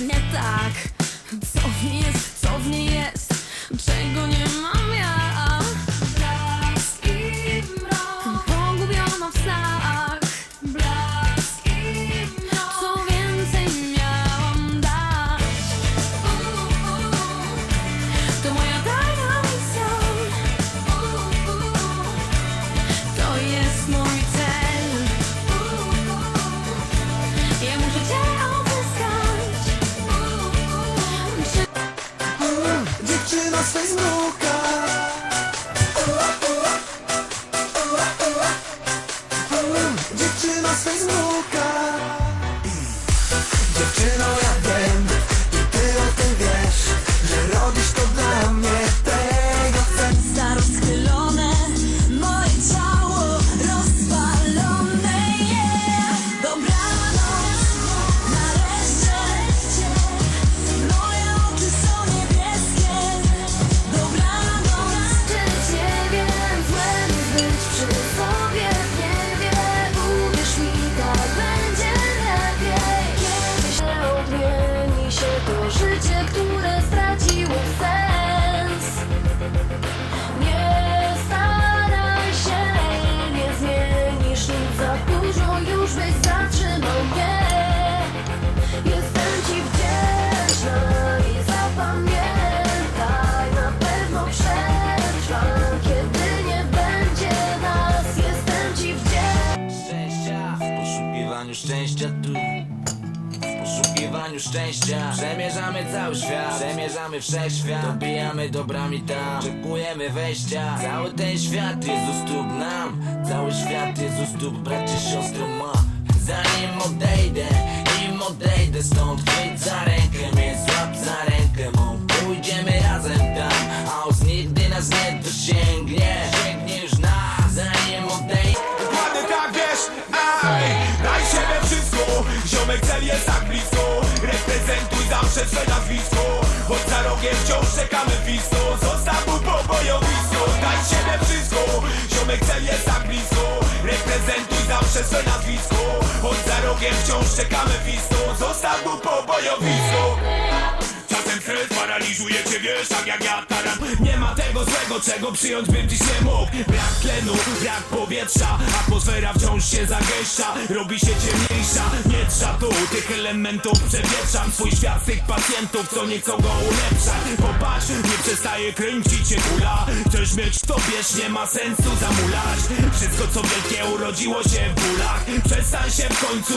nie tak? Co w niej jest, co w niej jest? Czego nie poszukiwaniu szczęścia tu. W poszukiwaniu szczęścia. Przemierzamy cały świat. Przemierzamy wszechświat. Dobijamy dobrami tam. Oczekujemy wejścia. Cały ten świat jest u stóp nam. Cały świat jest u stóp bracie, siostro ma. Zanim odejdę ziomek cel jest tak blisko. Reprezentuj zawsze swe nazwisko. Choć za rogiem wciąż czekamy wisto Zostaw mu po bojowisko Daj siebie wszystko, ziomek cel jest tak blisko. Reprezentuj zawsze swe nazwisko. Choć za rogiem wciąż czekamy wisto Zostaw mu po bojowisko Czasem stres paraliżuje cię, wiesz, tak jak ja taran Nie ma tego złego, czego przyjąć bym dziś nie mógł. Brak tlenu, brak powietrza Atmosfera wciąż się zagęszcza. Robi się ciemniejsza Nie trzeba tu. Tych elementów Przewietrzam swój świat tych pacjentów Co nie chcą go ulepszać. Popatrz, nie przestaje kręcić się kula. Chcesz mieć to wiesz, nie ma sensu zamulać. Wszystko co wielkie urodziło się w bólach. Przestań się w końcu